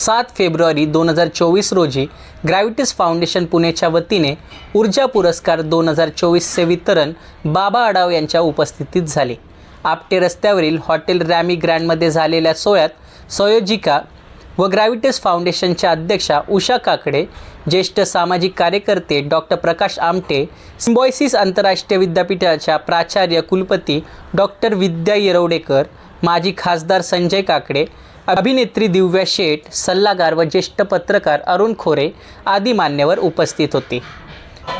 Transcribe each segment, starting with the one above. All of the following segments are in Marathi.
सात फेब्रुवारी दोन हजार चोवीस रोजी ग्रॅव्हिटीस फाउंडेशन पुणेच्या वतीने ऊर्जा पुरस्कार दोन हजार चोवीसचे वितरण बाबा आडाव यांच्या उपस्थितीत झाले. आपटे रस्त्यावरील हॉटेल रॅमी ग्रँडमध्ये झालेल्या सोहळ्यात संयोजिका व ग्रॅव्हिटीस फाउंडेशनच्या अध्यक्षा उषा काकडे ज्येष्ठ सामाजिक कार्यकर्ते डॉक्टर प्रकाश आमटे सिम्बॉयसिस आंतरराष्ट्रीय विद्यापीठाच्या प्राचार्य कुलपती डॉक्टर विद्या येरवडेकर माजी खासदार संजय काकडे अभिनेत्री दिव्या शेठ सल्लागार व ज्येष्ठ पत्रकार अरुण खोरे आदी मान्यवर उपस्थित होते.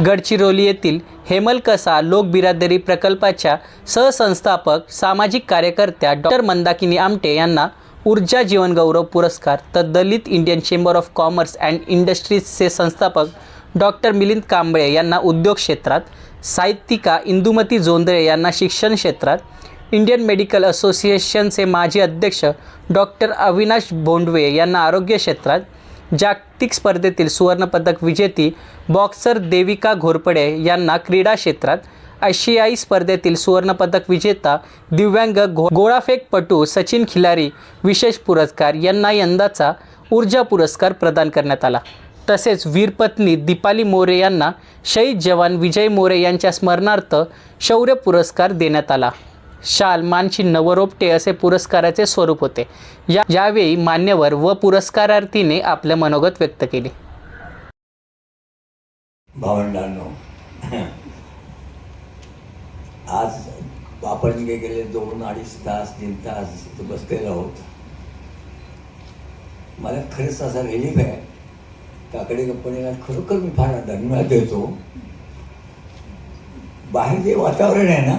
गडचिरोली येथील हेमलकसा लोकबिरादरी प्रकल्पाच्या सहसंस्थापक सामाजिक कार्यकर्त्या डॉक्टर मंदाकिनी आमटे यांना ऊर्जा जीवन गौरव पुरस्कार तर दलित Indian chamber of commerce and इंडस्ट्रीजचे संस्थापक डॉक्टर मिलिंद कांबळे यांना उद्योग क्षेत्रात साहित्यिका इंदुमती जोंधळे यांना शिक्षण क्षेत्रात इंडियन मेडिकल असोसिएशनचे माजी अध्यक्ष डॉक्टर अविनाश भोंडवे यांना आरोग्य क्षेत्रात जागतिक स्पर्धेतील सुवर्णपदक विजेती बॉक्सर देविका घोरपडे यांना क्रीडा क्षेत्रात आशियाई स्पर्धेतील सुवर्णपदक विजेता दिव्यांग घो गोळाफेकपटू सचिन खिलारी विशेष पुरस्कार यांना यंदाचा ऊर्जा पुरस्कार प्रदान करण्यात आला. तसेच वीरपत्नी दीपाली मोरे यांना शहीद जवान विजय मोरे यांच्या स्मरणार्थ शौर्य पुरस्कार देण्यात आला. शाल मानचिन्ह व रोपटे असे पुरस्काराचे स्वरूप होते. या यावेळी मान्यवर व पुरस्कारार्थीने आपले मनोगत व्यक्त केले. भावंडांनो आज आपण गे गेले दोन अडीच तास तीन तास इथं बसलेलो आहोत. मला खरंच असा रिलीफ आहे. काकडे कंपनीला खरोखर मी फार धन्यवाद देतो. बाहेर जे वातावरण आहे ना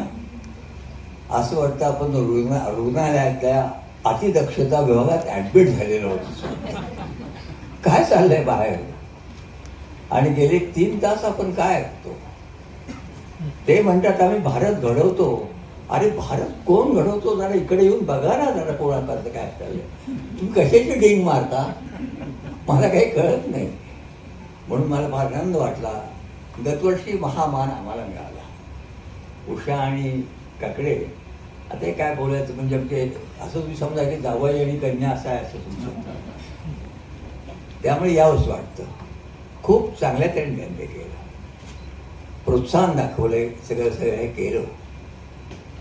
असं वाटतं आपण रुग्ण रुग्णालयातल्या अतिदक्षता विभागात ॲडमिट झालेलो होतो. काय चाललंय बाहेर? आणि गेले तीन तास आपण काय ऐकतो? ते म्हणतात आम्ही भारत घडवतो. अरे भारत कोण घडवतो? जरा इकडे येऊन बघा ना जरा कोणाकडचं काय चाललंय. तुम्ही कशाची डिंग मारता? मला काही कळत नाही. म्हणून मला फार आनंद वाटला. गतवर्षी महामान आम्हाला मिळाला. उषा आणि काकडे आता हे काय बोलायचं? म्हणजे आमचे असं तुम्ही समजा की जावई आणि कन्या असं आहे असं तुमचं त्यामुळे यावंच वाटतं. खूप चांगल्या तऱ्हेने त्यांनी केलं. प्रोत्साहन दाखवलंय सगळं सगळं हे केलं.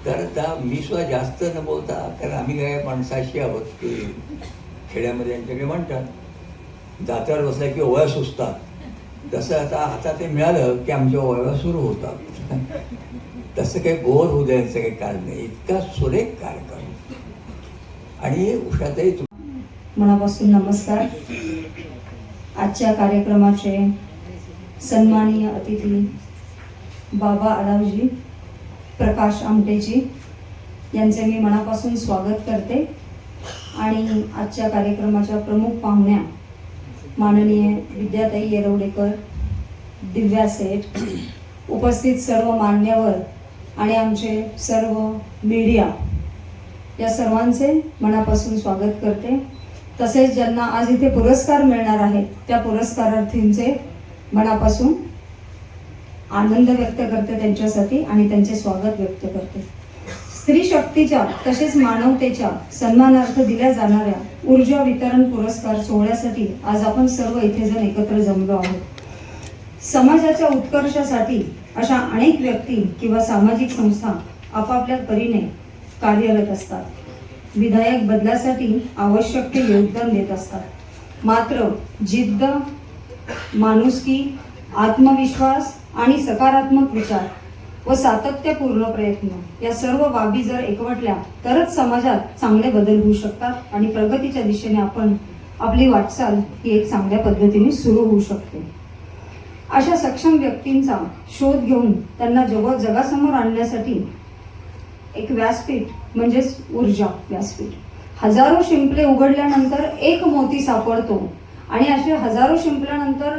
तर आता मी सुद्धा जास्त न बोलता कारण आम्ही काय माणसाशी आहोत की खेड्यामध्ये यांच्याकडे म्हणतात दातावर बसल्या की ओळ्या सुचतात तसं आता आता ते मिळालं की आमच्या ओळ्या सुरू होतात. तसं काही बोर होऊ द्यायचं काही कारण नाही. इतका सुरेख कार्यक्रम. आणि उषाताई मनापासून नमस्कार. आजच्या कार्यक्रमाचे सन्माननीय अतिथी बाबा आडावजी प्रकाश आमटेजी यांचे मी मनापासून स्वागत करते. आणि आजच्या कार्यक्रमाच्या प्रमुख पाहुण्या माननीय विद्याताई येरवडेकर दिव्या सेठ उपस्थित सर्व मान्यवर आणि आमचे सर्व मीडिया या सर्वांचे मनापासून स्वागत करते. तसेच ज्यांना आज इथे पुरस्कार मिळणार आहेत त्या पुरस्कारार्थींचे मनापासून आनंद व्यक्त करते त्यांच्यासाठी आणि त्यांचे स्वागत व्यक्त करते. स्त्री शक्तीच्या तसेच मानवतेच्या सन्मानार्थ दिल्या जाणाऱ्या ऊर्जा वितरण पुरस्कार सोहळ्यासाठी आज आपण सर्व इथे जण एकत्र जमलो आहोत. समाजाच्या उत्कर्षासाठी अशा अनेक व्यक्ती किंवा सामाजिक संस्था आपापल्या परीने कार्यरत असतात. विधायक बदलासाठी आवश्यक ते योगदान देत असतात. मात्र जिद्द माणुसकी आत्मविश्वास आणि सकारात्मक विचार व सातत्यपूर्ण प्रयत्न या सर्व बाबी जर एकवटल्या तरच समाजात चांगले बदल होऊ शकतात आणि प्रगतीच्या दिशेने आपण आपली वाटचाल ही एक चांगल्या पद्धतीने सुरू होऊ शकते. अशा सक्षम व्यक्तींचा शोध घेऊन त्यांना जग जगासमोर आणण्यासाठी एक व्यासपीठ म्हणजेच ऊर्जा व्यासपीठ. हजारो शिंपले उघडल्यानंतर एक मोती सापडतो आणि असे हजारो शिंपल्यानंतर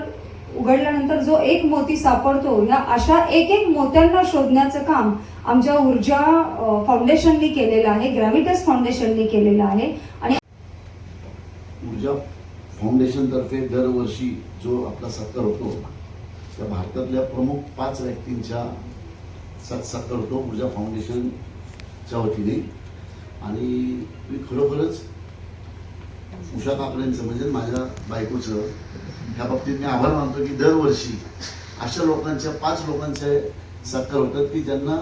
उघडल्यानंतर जो एक मोती सापडतो या अशा एक एक मोत्यांना शोधण्याचं काम आमच्या ऊर्जा अ, फाउंडेशननी केलेलं आहे ग्रॅव्हिटस फाउंडेशननी केलेलं आहे आणि ऊर्जा फाउंडेशनतर्फे दरवर्षी जो आपला सत्कार होतो त्या भारतातल्या प्रमुख पाच व्यक्तींच्या सत् सत्कार होतो ऊर्जा फाउंडेशनच्या वतीने. आणि मी खरोखरच उषा काकडेंचं म्हणजे माझ्या बायकोचं ह्या बाबतीत मी आभार मानतो की दरवर्षी अशा लोकांच्या पाच लोकांचे सत्कार होतात की ज्यांना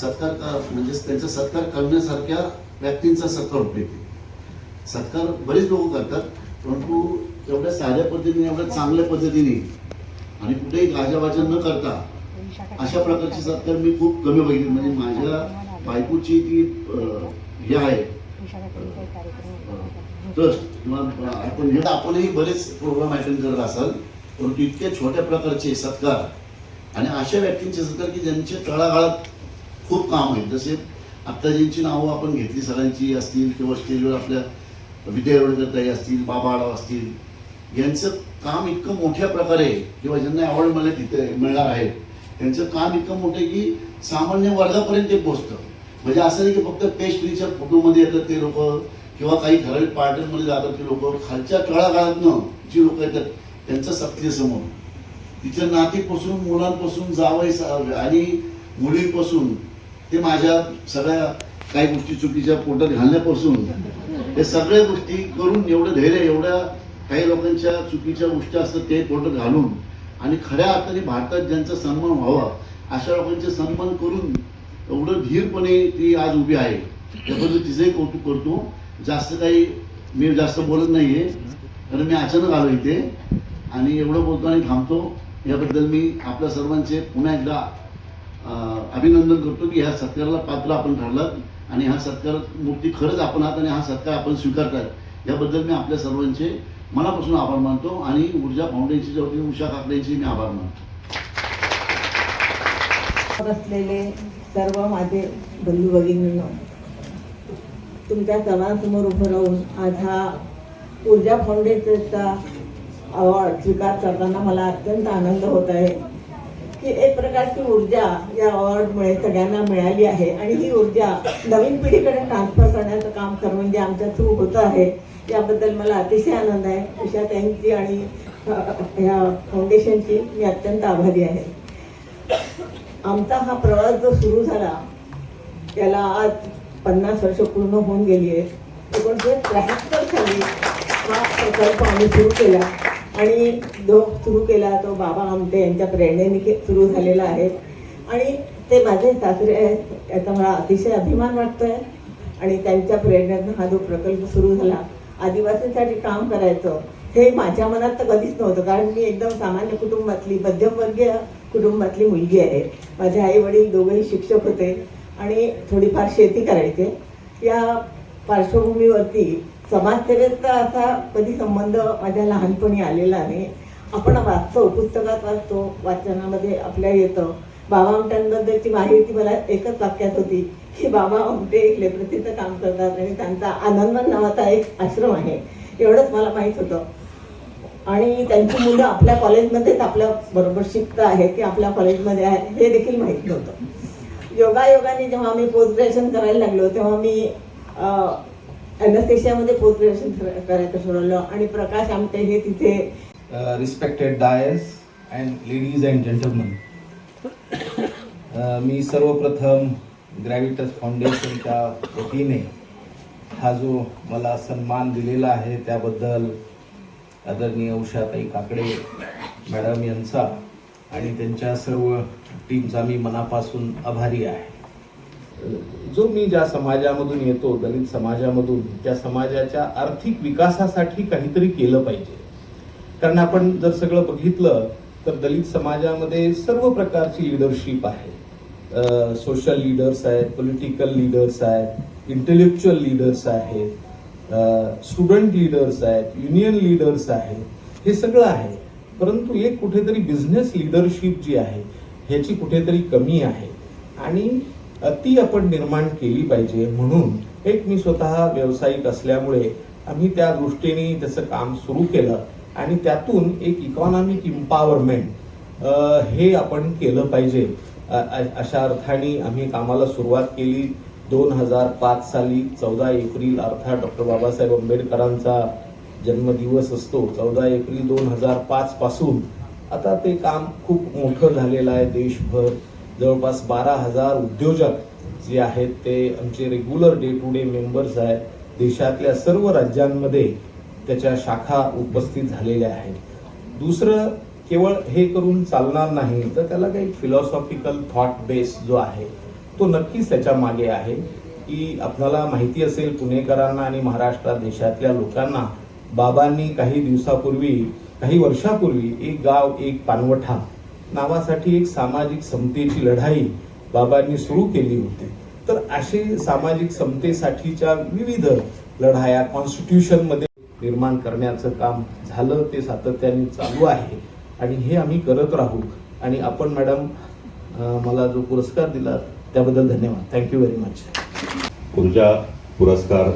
सत्कार म्हणजे त्यांचा सत्कार करण्यासारख्या व्यक्तींचा सत्कार होतो सत्कार बरेच लोक करतात परंतु एवढ्या साध्या पद्धतीने एवढ्या चांगल्या पद्धतीने आणि कुठेही गाजावाजा न करता अशा प्रकारचे सत्कार मी खूप कमी बघितले. म्हणजे माझ्या बायकोची ती हे आहे ट्रस्ट किंवा आपण हे आपणही बरेच प्रोग्राम अटेंड करत असाल परंतु इतक्या छोट्या प्रकारचे सत्कार आणि अशा व्यक्तींचे सत्कार की ज्यांच्या तळागाळात खूप काम आहे. जसे आत्ता ज्यांची नावं आपण घेतली सगळ्यांची असतील किंवा स्टेजवर आपल्या विजय ताई असतील बाबा आडाव असतील यांचं काम इतकं मोठ्या प्रकारे किंवा ज्यांना अवॉर्ड मला तिथे मिळणार आहे त्यांचं काम इतकं मोठं की सामान्य वर्गापर्यंत ते पोचतं म्हणजे असं नाही की फक्त पेस्ट्रीच्या फोटोमध्ये येतात ते लोक किंवा काही ठराविक पार्टनमध्ये जातात ते लोक. खालच्या तळागाळातनं जी लोक येतात त्यांचं सत्य समोर तिच्या नातीपासून मुलांपासून जावं आणि मुलींपासून ते माझ्या सगळ्या काही गोष्टी चुकीच्या पोटात घालण्यापासून हे सगळ्या गोष्टी करून एवढं धैर्य एवढ्या काही लोकांच्या चुकीच्या गोष्टी असतात ते पोट घालून. आणि खऱ्या अर्थाने भारतात ज्यांचा सन्मान व्हावा अशा लोकांचे सन्मान करून एवढं धीरपणे ती आज उभी आहे. त्याबद्दल तिचंही कौतुक करतो. जास्त काही मी जास्त बोलत नाहीये. कारण मी अचानक आलो इथे. आणि एवढं बोलतो आणि थांबतो. याबद्दल मी आपल्या सर्वांचे पुन्हा एकदा अभिनंदन करतो की ह्या सत्काराला पात्र आपण ठरलात. आणि हा सत्कार मूर्ती खरंच आपण आहात आणि हा सत्कार आपण स्वीकारतात याबद्दल मी आपल्या सर्वांचे मनापासून आभार मानतो आणि ऊर्जा फाउंडेशनच्या वतीने उषा काकडेंची मी आभार मानतो. असलेले सर्व माझे बंधू भगिनींनो तुमच्या सर्वांसमोर उभं राहून आज हा ऊर्जा फाउंडेशनचा अवॉर्ड स्वीकार करताना मला अत्यंत आनंद होत आहे की एक प्रकारची ऊर्जा या अवॉर्डमुळे सगळ्यांना मिळाली आहे. आणि ही ऊर्जा नवीन पिढीकडे ट्रान्सफर करण्याचं काम खरं म्हणजे आमच्या थ्रू होतं आहे याबद्दल मला अतिशय आनंद आहे. उषा त्यांची आणि ह्या फाउंडेशनची मी अत्यंत आभारी आहे. आमचा हा प्रवास जो सुरू झाला त्याला आज पन्नास वर्ष पूर्ण होऊन गेली आहे एकोणीसशे त्र्याहत्तर साली हा प्रकल्प आम्ही सुरू केला. आणि जो सुरू केला तो बाबा आमटे यांच्या प्रेरणेने के- सुरू झालेला आहे. आणि ते माझे सासरे आहेत याचा मला अतिशय अभिमान वाटतो आहे आणि त्यांच्या प्रेरणेनं हा जो प्रकल्प सुरू झाला आदिवासींसाठी काम करायचं हे माझ्या मनात तर कधीच नव्हतं. कारण मी एकदम सामान्य कुटुंबातली मध्यमवर्गीय कुटुंबातली मुलगी आहे. माझे आई वडील दोघेही शिक्षक होते आणि थोडीफार शेती करायचे. या पार्श्वभूमीवरती समाजसेवेचा असा कधी संबंध माझ्या लहानपणी आलेला नाही. आपण वाचतो पुस्तकात वाचतो वाचनामध्ये आपल्या येतं. बाबा आमट्यांबद्दलची माहिती मला एकच वाक्यात होती की बाबा आमटे एक लेप्रतीचं काम करतात आणि त्यांचा आनंद नावाचा एक आश्रम आहे. एवढंच मला माहीत होतं. आणि त्यांची मुलं आपल्या कॉलेजमध्येच आपल्या बरोबर शिकत आहेत की आपल्या कॉलेजमध्ये आहे हे देखील माहीत नव्हतं. योगायोगाने जेव्हा मी पोस्ट ग्रॅज्युएशन करायला लागलो तेव्हा मी एनएसएशियामध्ये पोस्ट ग्रॅज्युएशन करायचं ठरवलं. आणि प्रकाश आमटे हे तिथे respected dais and ladies and gentleman मी सर्वप्रथम ग्रॅव्हिटस फाउंडेशनच्या वतीने हा जो मला सन्मान दिलेला आहे त्याबद्दल आदरणीय उषाताई काकडे मॅडम यांचा आणि त्यांच्या सर्व टीमचा मी मनापासून आभारी आहे. जो मी ज्या समाजामधून येतो दलित समाजामधून त्या समाजाच्या आर्थिक विकासासाठी काहीतरी केलं पाहिजे. कारण आपण जर सगळं बघितलं तर दलित समाजामध्ये सर्व प्रकारची लिडरशिप आहे. सोशल लीडर्स आहेत पॉलिटिकल लीडर्स आहेत इंटेलेक्च्युअल लीडर्स आहेत स्टुडंट लीडर्स आहेत युनियन लीडर्स आहेत हे सगळं आहे. परंतु एक कुठेतरी बिझनेस लीडरशिप जी आहे ह्याची कुठेतरी कमी आहे. आणि ती आपण निर्माण केली पाहिजे म्हणून एक मी स्वतः व्यावसायिक असल्यामुळे आम्ही त्या दृष्टीने त्याचं काम सुरू केलं आणि त्यातून एक इकॉनॉमिक इम्पॉवरमेंट हे आपण केलं पाहिजे. अशा अर्थाने आम्ही कामाला सुरुवात केली. दोन हजार पाच साली चौदा एप्रिल अर्थात डॉक्टर बाबासाहेब आंबेडकरांचा जन्मदिवस असतो. चौदा एप्रिल दोन हजार पाचपासून आता ते काम खूप मोठं झालेलं आहे देशभर. जवळपास बारा हजार उद्योजक जे आहेत ते आमचे regular day to day members आहेत. देशातल्या सर्व राज्यांमध्ये त्याच्या शाखा उपस्थित झालेल्या आहेत. दुसरं केवळ हे करून चालणार नाही तर त्याला काही फिलॉसॉफिकल थॉट बेस जो आहे तो नक्कीच त्याच्यामागे आहे की आपल्याला माहिती असेल पुणेकरांना आणि महाराष्ट्रात देशातल्या लोकांना बाबांनी काही दिवसापूर्वी काही वर्षापूर्वी एक गाव एक पानवठा नावासाठी एक सामाजिक समतेची लढाई बाबांनी सुरू केली होती. तर असे सामाजिक समतेसाठीच्या विविध लढाया कॉन्स्टिट्यूशनमध्ये निर्माण करण्याचं काम झालं ते सातत्याने चालू आहे. आणि हे आम्ही करत राहू. आणि आपण मॅडम मला जो पुरस्कार दिला त्याबद्दल धन्यवाद. थँक्यू व्हेरी मच ऊर्जा पुरस्कार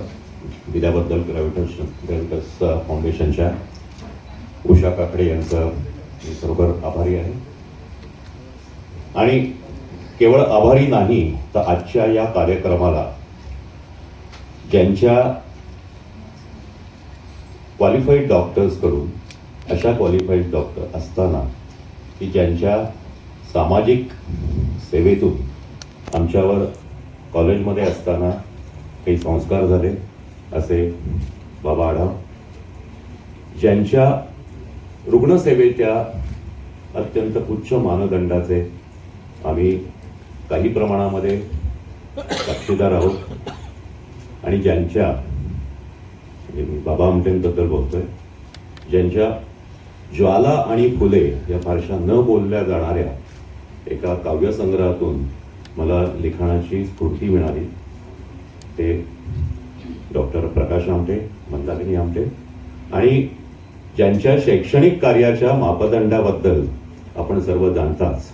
दिल्याबद्दल ग्रॅव्हिटस ग्रॅव्हिटस फाउंडेशनच्या उषा काकडे यांचं मी खरोखर आभारी आहे. आणि केवळ आभारी नाही तर आजच्या या कार्यक्रमाला ज्यांच्या क्वालिफाईड डॉक्टर्सकडून अशा क्वालिफाईड डॉक्टर असताना की ज्यांच्या सामाजिक सेवेतून आमच्यावर कॉलेजमध्ये असताना काही संस्कार झाले असे बाबा आढाव. ज्यांच्या रुग्णसेवेच्या अत्यंत उच्च मानदंडाचे आम्ही काही प्रमाणामध्ये साक्षीदार आहोत आणि ज्यांच्या म्हणजे बाबा आमटेंबद्दल बोलतोय ज्यांच्या ज्वाला आणि फुले या फारशा न बोलल्या जाणाऱ्या एका काव्यसंग्रहातून मला लिखाणाची स्फूर्ती मिळाली. ते डॉक्टर प्रकाश आमटे मंदाकिनी आमटे आणि ज्यांच्या शैक्षणिक कार्याच्या मापदंडाबद्दल आपण सर्व जाणताच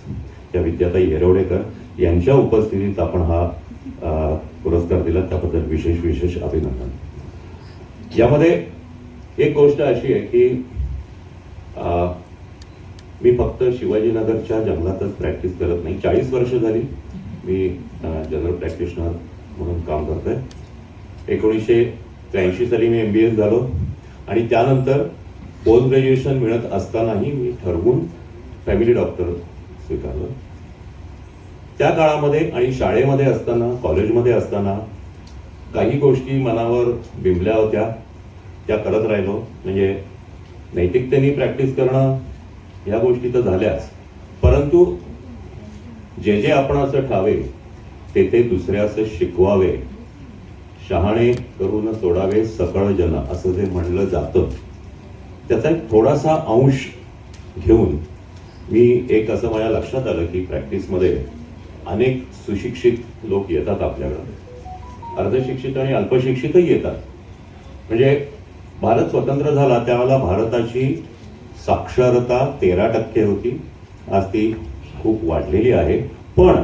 त्या विद्याताई येरवडेकर यांच्या उपस्थितीत आपण हा पुरस्कार दिला. त्याबद्दल विशेष विशेष अभिनंदन. यामध्ये एक गोष्ट अशी आहे की मी फक्त शिवाजीनगरच्या जंगलातच प्रॅक्टिस करत नाही. चाळीस वर्ष झाली मी जनरल प्रॅक्टिशनर म्हणून काम करतोय. एकोणीसशे त्र्याऐंशी साली मी एम बी एस झालो आणि त्यानंतर पोस्ट ग्रॅज्युएशन मिळत असतानाही मी ठरवून फॅमिली डॉक्टर स्वीकारलं. त्या काळामध्ये आणि शाळेमध्ये असताना कॉलेजमध्ये असताना काही गोष्टी मनावर बिंबल्या होत्या. त्या करत राहिलो. म्हणजे नैतिकतेने प्रॅक्टिस करणं या गोष्टी तर झाल्याच. परंतु जे जे आपण असं ठावे ते ते दुसऱ्याचं शिकवावे. शहाणे करून सोडावे सकळ जन असं जे म्हणलं जातं. त्याचा एक थोडासा अंश घेऊन मी एक असं माझ्या लक्षात आलं की प्रॅक्टिसमध्ये अनेक सुशिक्षित लोक येतात आपल्याकडे. अर्धशिक्षित आणि अल्पशिक्षितही येतात. म्हणजे भारत स्वतंत्र झाला त्यावेळेला भारताची साक्षरता तेरा टक्के होती. आज ती खूप वाढलेली आहे. पण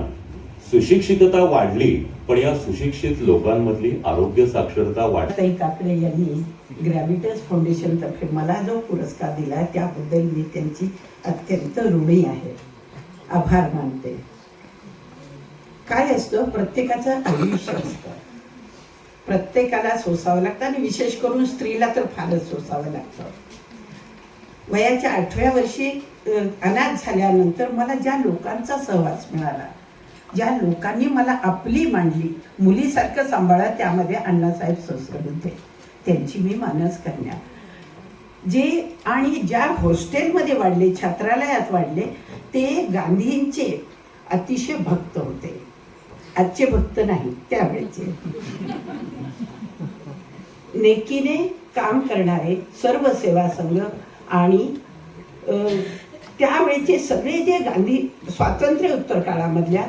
सुशिक्षितता वाढली पण या सुशिक्षित लोकांमधली आरोग्य साक्षरता वाढली काकडे यांनी ग्रॅव्हिटस फाउंडेशनतर्फे मला जो पुरस्कार दिला त्याबद्दल मी त्यांची अत्यंत ऋणी आहे. आभार मानते. काय असतं? प्रत्येकाचं आयुष्य असतं. प्रत्येकाला सोसावं लागतं आणि विशेष करून स्त्रीला तर फारच सोसावं लागतं. वयाच्या आठव्या वर्षी अनाथ झाल्यानंतर मला ज्या लोकांचा सहवास मिळाला ज्या लोकांनी मला आपली मांडली मुलीसारखं सांभाळा त्यामध्ये अण्णासाहेब संस्कृत होते. त्यांची मी मानस करण्या. जे आणि ज्या हॉस्टेलमध्ये वाढले छात्रालयात वाढले ते गांधींचे अतिशय भक्त होते. आजचे भक्त नाही त्यावेळेचे. नेकीने काम करणारे सर्व सेवा संघ आणि त्यावेळेचे सगळे जे गांधी स्वातंत्र्य उत्तर काळामधल्या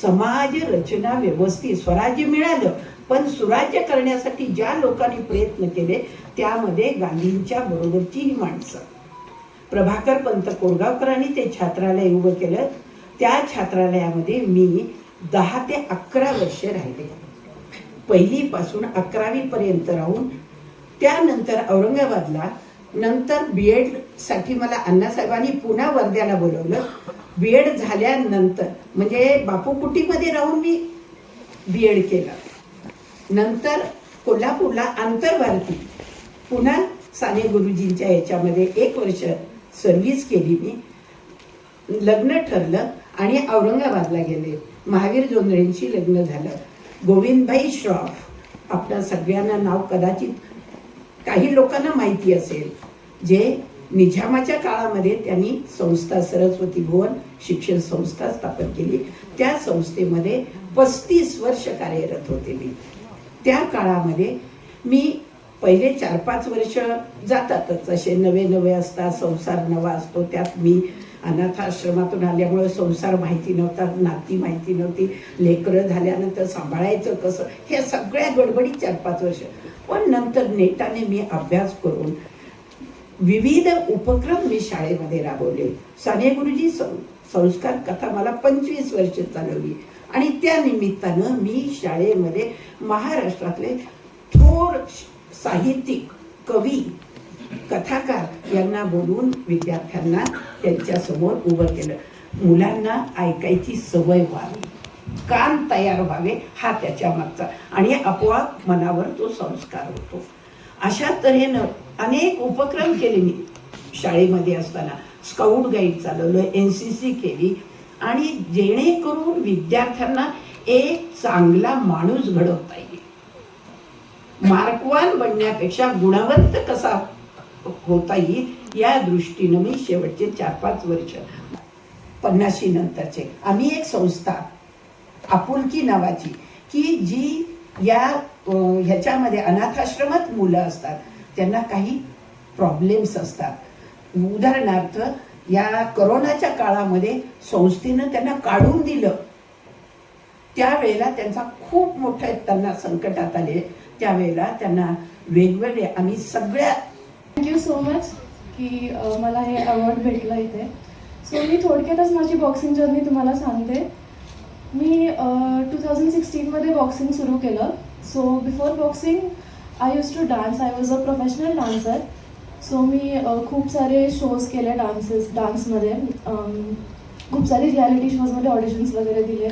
समाज रचना व्यवस्थित स्वराज्य मिळालं पण सुराज्य करण्यासाठी ज्या लोकांनी प्रयत्न केले त्यामध्ये गांधींच्या बरोबरची ही माणसं. प्रभाकर पंत कोरगावकरांनी ते छात्रालय उभं केलं. त्या छात्रालयामध्ये मी दहा ते अकरा वर्ष राहिले. पहिलीपासून अकरावीपर्यंत राहून त्यानंतर औरंगाबादला नंतर बी एडसाठी मला अण्णासाहेबांनी पुन्हा वर्ध्याला बोलवलं. बी एड झाल्यानंतर म्हणजे बापू कुटीमध्ये राहून मी बी एड केलं. नंतर कोल्हापूरला आंतरभारती पुन्हा साने गुरुजींच्या याच्यामध्ये एक वर्ष सर्व्हिस केली मी. लग्न ठरलं आणि औरंगाबादला गेले. महावीर जोंधळेंशी लग्न झालं. गोविंदभाई श्रॉफ आपल्या सगळ्यांना नाव कदाचित काही लोकांना माहिती असेल जे निजामाच्या काळामध्ये त्यांनी संस्था सरस्वती भुवन शिक्षण संस्था स्थापन केली. त्या संस्थेमध्ये पस्तीस वर्ष कार्यरत होते मी. त्या काळामध्ये मी पहिले चार पाच वर्ष जातातच. असे नवे नवे असतात संसार नवा असतो. त्यात मी अनाथ आश्रमातून आल्यामुळे संसार माहिती नव्हता नाती माहिती नव्हती लेकरं झाल्यानंतर सांभाळायचं कसं? हे सगळ्या गडबडीत चार पाच वर्ष. पण नंतर नेटाने मी अभ्यास करून विविध उपक्रम मी शाळेमध्ये राबवले. साने गुरुजी सं- संस्कार कथा मला पंचवीस वर्ष चालवली. आणि त्या निमित्तानं मी शाळेमध्ये महाराष्ट्रातले थोर साहित्यिक कवी कथाकार यांना बोलून विद्यार्थ्यांना त्यांच्यासमोर उभं केलं. मुलांना ऐकायची सवय व्हावी. कान तयार व्हावे हा त्याच्या मागचा. आणि आपोआप मनावर तो संस्कार होतो. अशा तऱ्हेनं अनेक उपक्रम केले मी शाळेमध्ये असताना. स्काउट गाईड चालवलं एन सी सी केली. आणि जेणेकरून विद्यार्थ्यांना एक चांगला माणूस घडवता येईल. मार्कवान बनण्यापेक्षा गुणवंत कसा होता येईल या दृष्टीनं मी शेवटचे चार पाच वर्ष पन्नाशी नंतरचे. आम्ही एक संस्था आपुलकी नावाची की जी या ह्याच्यामध्ये अनाथाश्रमात मुलं असतात. त्यांना काही प्रॉब्लेम्स असतात. उदाहरणार्थ या करोनाच्या काळामध्ये संस्थेनं त्यांना काढून दिलं. त्यावेळेला त्यांचा खूप मोठं त्यांना संकटात आले. त्यावेळेला त्यांना वेगवेगळे आम्ही सगळ्या थँक्यू सो मच की मला हे अवॉर्ड भेटलं इथे. सो मी थोडक्यातच माझी बॉक्सिंग जर्नी तुम्हाला सांगते. मी टू थाउजंड सिक्स्टीनमध्ये बॉक्सिंग सुरू केलं. So before boxing I use to dance I was a professional dancer so मी खूप सारे शोज केले डान्सेस डान्समध्ये खूप सारे रियालिटी शोजमध्ये ऑडिशन्स वगैरे दिले.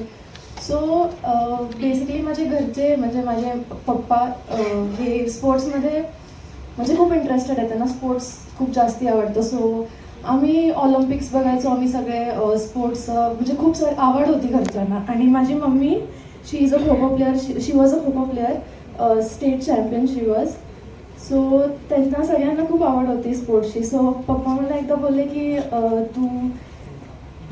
सो बेसिकली माझे घरचे म्हणजे माझे पप्पा हे स्पोर्ट्समध्ये म्हणजे खूप इंटरेस्टेड आहे त्यांना. स्पोर्ट्स खूप जास्ती आवडतं. सो आम्ही ऑलिम्पिक्स बघायचो आम्ही सगळे स्पोर्ट्स म्हणजे खूप सारी आवड होती घरच्यांना. आणि माझी mummy she is a kho kho player she was a kho kho player state champion she was so त्यांना सगळ्यांना खूप आवड होती स्पोर्ट्सची सो पप्पा मला एकदा बोलले की तू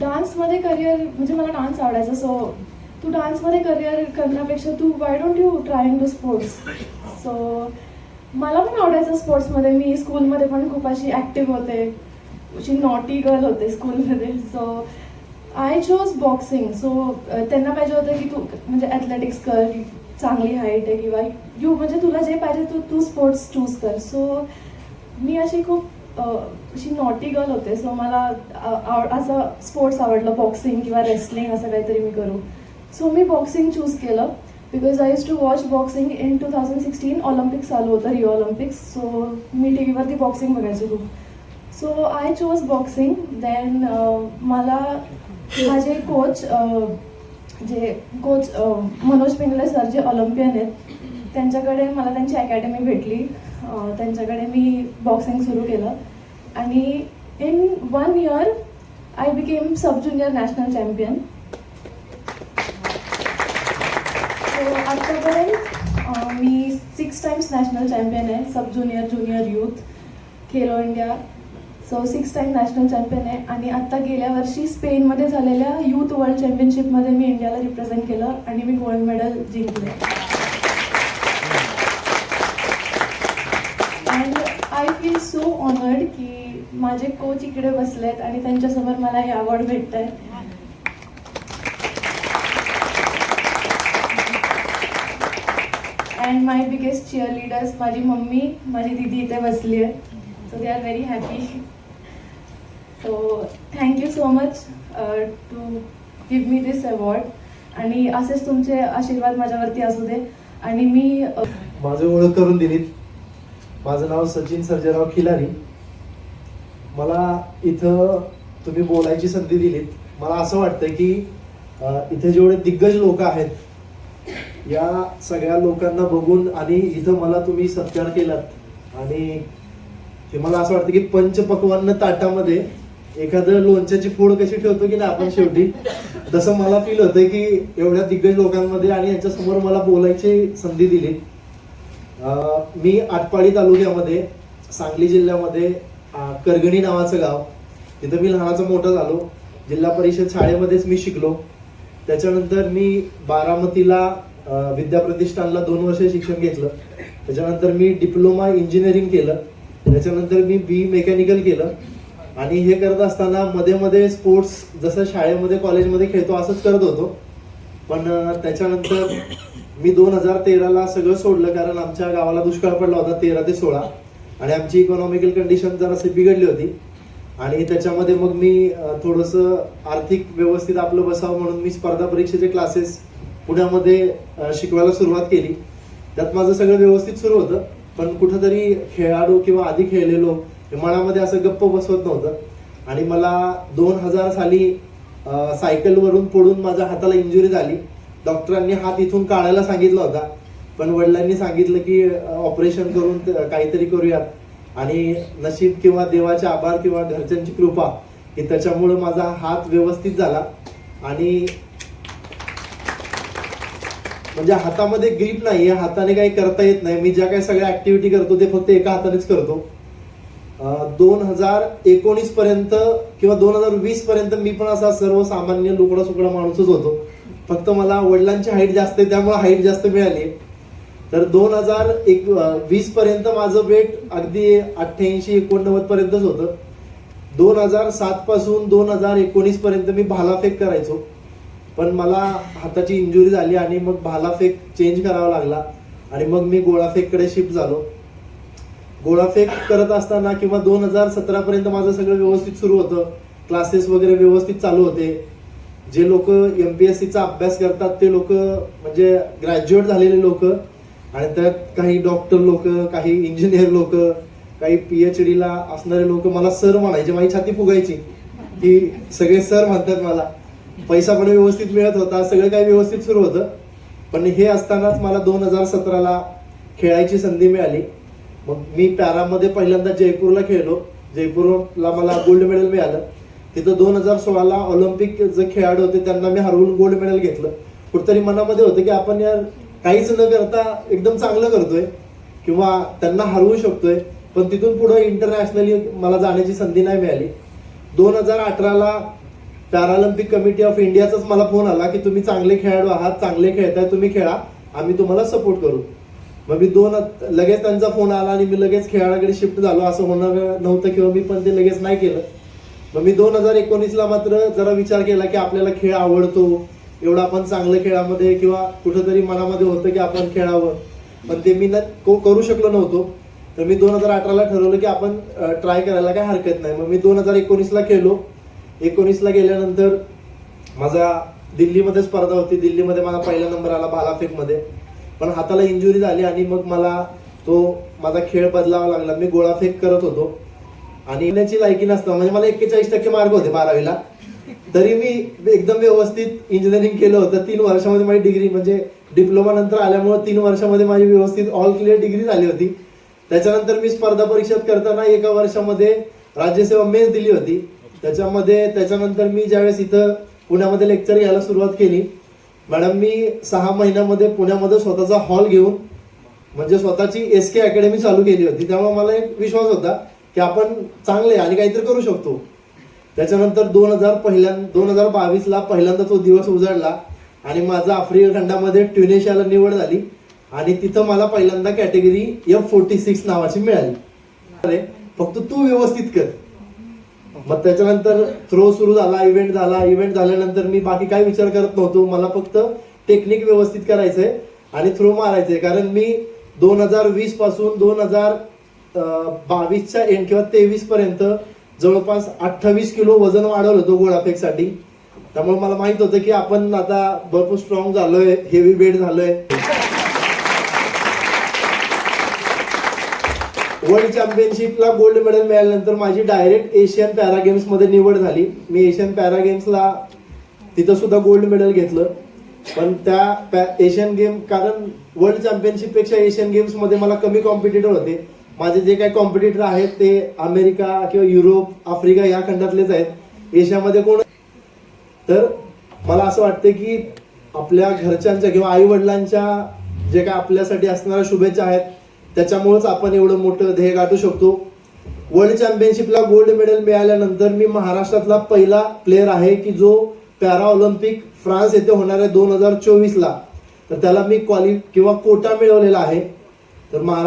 डान्समध्ये करिअर म्हणजे मला डान्स आवडायचा. सो तू डान्समध्ये करिअर करण्यापेक्षा तू why don't you try in to sports so मला पण आवडायचं स्पोर्ट्समध्ये. मी स्कूलमध्ये पण खूप अशी ॲक्टिव्ह होते. अशी नॉटी गर्ल होते स्कूलमध्ये. So I chose boxing so त्यांना पाहिजे होतं की तू म्हणजे ॲथलेटिक्स कर चांगली हाईट आहे किंवा यू म्हणजे तुला जे पाहिजे तू तू स्पोर्ट्स चूज कर. सो मी अशी खूप अशी नॉटी गर्ल होते. सो मला आव- असं स्पोर्ट्स आवडलं बॉक्सिंग किंवा रेसलिंग असं काहीतरी मी करू. सो मी बॉक्सिंग चूज केलं. Because I use to watch boxing in two thousand sixteen Olympics चालू होतं रिओ ऑलिम्पिक्स सो मी टी व्हीवरती बॉक्सिंग बघायची खूप. So I chose boxing then मला माझे कोच जे coach uh, uh, Manoj Pingle sir जे ऑलिम्पियन आहेत त्यांच्याकडे मला त्यांची अकॅडमी भेटली. Uh, त्यांच्याकडे मी बॉक्सिंग सुरू केलं. आणि in one year I became sub junior national champion so आत्तापर्यंत मी सिक्स टाईम्स नॅशनल चॅम्पियन आहे sub junior junior youth Khelo India so six time national champion आहे आणि आत्ता गेल्या वर्षी स्पेनमध्ये झालेल्या यूथ वर्ल्ड चॅम्पियनशिपमध्ये मी इंडियाला रिप्रेझेंट केलं आणि मी गोल्ड मेडल जिंकले. And I feel so honoured की माझे कोच इकडे बसलेत आणि त्यांच्यासमोर मला हे अवॉर्ड भेटत आहे and my biggest cheer leaders माझी मम्मी माझी दिदी इथे बसली आहे. So they are very happy so thank you so much to give me this award आणि असेच तुमचे आशीर्वाद माझ्यावरती असू दे. आणि मी uh, माझं ओळख करून दिलीत. माझं नाव सचिन सर्जेराव खिलारी. मला इथं तुम्ही बोलायची संधी दिलीत. मला असं वाटतं की uh, इथे जेवढे दिग्गज लोक आहेत या सगळ्या लोकांना बघून आणि इथं मला तुम्ही सत्कार केलात. आणि हे मला असं वाटतं की पंचपक्वान्न ताटामध्ये एखादं लोणच्याची फोड कशी ठेवतो की नाही आपण शेवटी? तसं मला फील होतं की एवढ्या दिग्गज लोकांमध्ये आणि यांच्या समोर मला बोलायची संधी दिली. मी आटपाडी तालुक्यामध्ये सांगली जिल्ह्यामध्ये करगणी नावाचं गाव. तिथं मी लहानाचा मोठा झालो. जिल्हा परिषद शाळेमध्येच मी शिकलो. त्याच्यानंतर मी बारामतीला विद्या विद्याप्रतिष्ठानला दोन वर्ष शिक्षण घेतलं. त्याच्यानंतर मी डिप्लोमा इंजिनिअरिंग केलं. त्याच्यानंतर मी बी मेकॅनिकल केलं. आणि हे करत असताना मध्ये मध्ये स्पोर्ट्स जसं शाळेमध्ये कॉलेजमध्ये खेळतो असंच करत होतो. पण त्याच्यानंतर मी दोन हजार तेराला सगळं सोडलं कारण आमच्या गावाला दुष्काळ पडला होता तेरा ते सोळा. आणि आमची इकॉनॉमिकल कंडिशन जरासे बिघडली होती. आणि त्याच्यामध्ये मग मी थोडंसं आर्थिक व्यवस्थित आपलं बसावं म्हणून मी स्पर्धा परीक्षेचे क्लासेस पुण्यामध्ये शिकवायला सुरुवात केली. त्यात माझं सगळं व्यवस्थित सुरू होतं पण कुठंतरी खेळाडू किंवा आधी खेळलेलो हे मनामध्ये असं गप्प बसवत नव्हतं. आणि मला दोन हजार साली सायकलवरून पडून माझ्या हाताला इंजुरी झाली. डॉक्टरांनी हात इथून काढायला सांगितला होता पण वडिलांनी सांगितलं की ऑपरेशन करून काहीतरी करूयात. आणि नशीब किंवा देवाचे आभार किंवा घरच्यांची कृपा की त्याच्यामुळं माझा हात व्यवस्थित झाला. आणि म्हणजे हातामध्ये ग्रीप नाहीये हाताने काही करता येत नाही. मी ज्या काही सगळ्या ऍक्टिव्हिटी करतो ते फक्त एका हातानेच करतो. दोन हजार एकोणीस पर्यंत किंवा दोन हजार वीस पर्यंत मी पण असा सर्वसामान्य लुकडा सुकडा माणूसच होतो. फक्त मला वडिलांची हाईट जास्त आहे त्यामुळे हाईट जास्त मिळाली. तर दोन हजार एक वीस पर्यंत माझं वेट अगदी अठ्ठ्याऐंशी एकोणनव्वद पर्यंतच होतं. दोन हजार सात पासून दोन हजार एकोणीस पर्यंत मी भालाफेक करायचो. पण मला हाताची इंजुरी झाली आणि मग भालाफेक चेंज करावा लागला. आणि मग मी गोळाफेककडे शिफ्ट झालो. गोळाफेक करत असताना किंवा दोन हजार सतरा पर्यंत माझं सगळं व्यवस्थित सुरू होतं. क्लासेस वगैरे व्यवस्थित चालू होते. जे लोक एम पी एस सीचा अभ्यास करतात ते लोक म्हणजे ग्रॅज्युएट झालेले लोक आणि त्यात काही डॉक्टर लोक काही इंजिनियर लोक काही पी एच डीला असणारे लोक मला सर म्हणायचे माझी छाती फुगायची की सगळे सर म्हणतात मला. पैसा पण व्यवस्थित मिळत होता सगळं काही व्यवस्थित सुरू होतं. पण हे असतानाच मला दोन हजार सतराला खेळायची संधी मिळाली. मग मी पॅरामध्ये पहिल्यांदा जयपूरला खेळलो. जयपूरला मला गोल्ड मेडल मिळालं. तिथं दोन हजार सोळाला ऑलिम्पिक जे खेळाडू होते त्यांना मी हरवून गोल्ड मेडल घेतलं. कुठतरी मनामध्ये होतं की आपण यार काहीच न करता एकदम चांगलं करतोय किंवा त्यांना हरवू शकतोय. पण तिथून पुढे इंटरनॅशनली मला जाण्याची संधी नाही मिळाली. दोन हजार अठराला पॅरालिम्पिक कमिटी ऑफ इंडियाचाच मला फोन आला की तुम्ही चांगले खेळाडू आहात चांगले खेळताय तुम्ही खेळा. आम्ही तुम्हाला सपोर्ट करू. मग मी दोन लगेच त्यांचा फोन आला आणि मी लगेच खेळाकडे शिफ्ट झालो. असं होणार नव्हतं किंवा मी पण ते लगेच नाही केलं. मग मी दोन हजार एकोणीसला मात्र जरा विचार केला की आपल्याला खेळ आवडतो. एवढा आपण चांगलं खेळामध्ये किंवा कुठंतरी मनामध्ये होतं की आपण खेळावं. पण ते मी न को- करू शकलो नव्हतो. तर मी दोन हजार अठराला ठरवलं की आपण ट्राय करायला काय हरकत नाही. मग मी दोन हजार एकोणीसला खेळलो. एकोणीसला गेल्यानंतर माझा दिल्लीमध्ये स्पर्धा होती. दिल्लीमध्ये माझा पहिला नंबर आला बालाफेकमध्ये. पण हाताला इंजुरी झाली आणि मग मला तो माझा खेळ बदलावा लागला. मी गोळाफेक करत होतो. आणि येण्याची लायकी नसतं. म्हणजे मला एक्केचाळीस टक्के मार्क होते बारावीला. तरी मी एकदम व्यवस्थित इंजिनिअरिंग केलं होतं. तीन वर्षामध्ये माझी डिग्री म्हणजे डिप्लोमा नंतर आल्यामुळे तीन वर्षामध्ये माझी व्यवस्थित ऑल क्लिअर डिग्री झाली होती. त्याच्यानंतर मी स्पर्धा परीक्षेत करताना एका वर्षामध्ये राज्यसेवा मेन्स दिली होती. त्याच्यामध्ये त्याच्यानंतर मी ज्यावेळेस इथं पुण्यामध्ये लेक्चर घ्यायला सुरुवात केली मॅडम मी सहा महिन्यामध्ये पुण्यामध्ये स्वतःचा हॉल घेऊन म्हणजे स्वतःची एस के अकॅडमी चालू केली होती. त्यामुळे मला एक विश्वास होता की आपण चांगले आणि काहीतरी करू शकतो. त्याच्यानंतर दोन हजार पहिल्या दोन हजार बावीसला पहिल्यांदा तो दिवस उजाडला आणि माझा आफ्रिका खंडामध्ये ट्युनेशियाला निवड झाली आणि तिथं मला पहिल्यांदा कॅटेगरी एफ फोर्टी सिक्स नावाची मिळाली. अरे फक्त तू व्यवस्थित कर. मग त्याच्यानंतर थ्रो सुरू झाला इव्हेंट झाला. इव्हेंट झाल्यानंतर मी बाकी काय विचार करत नव्हतो. मला फक्त टेक्निक व्यवस्थित करायचंय आणि थ्रो मारायचंय. कारण मी दोन हजार वीसपासून दोन हजार बावीसच्या एंड किंवा तेवीस पर्यंत जवळपास अठ्ठावीस किलो वजन वाढवलं होतं गोळाफेकसाठी. त्यामुळे मला माहीत होतं की आपण आता भरपूर स्ट्रॉंग झालोय हेवी वेट झालोय. वर्ल्ड चॅम्पियनशिपला गोल्ड मेडल मिळाल्यानंतर माझी डायरेक्ट एशियन पॅरा गेम्समध्ये निवड झाली. मी एशियन पॅरा गेम्सला तिथं सुद्धा गोल्ड मेडल घेतलं. पण त्या पॅ- एशियन गेम कारण वर्ल्ड चॅम्पियनशिपपेक्षा एशियन गेम्समध्ये मला कमी कॉम्पिटिटर होते. माझे जे काही कॉम्पिटिटर आहेत ते अमेरिका किंवा युरोप आफ्रिका या खंडातलेच आहेत. एशियामध्ये कोण तर मला असं वाटतं की आपल्या घरच्यांच्या किंवा आई वडिलांच्या जे काय आपल्यासाठी असणाऱ्या शुभेच्छा आहेत त्याच्यामुळेच आपण एवढं मोठं ध्येय गाठू शकतो. वर्ल्ड चॅम्पियनशिपला गोल्ड मेडल मिळाल्यानंतर मी महाराष्ट्रातला पहिला प्लेअर आहे की जो पॅरा ऑलिम्पिक फ्रान्स येथे होणाऱ्या दोन हजार चोवीसला. तर त्याला मी क्वालि किंवा कोटा मिळवलेला आहे. तर महाराष्ट्र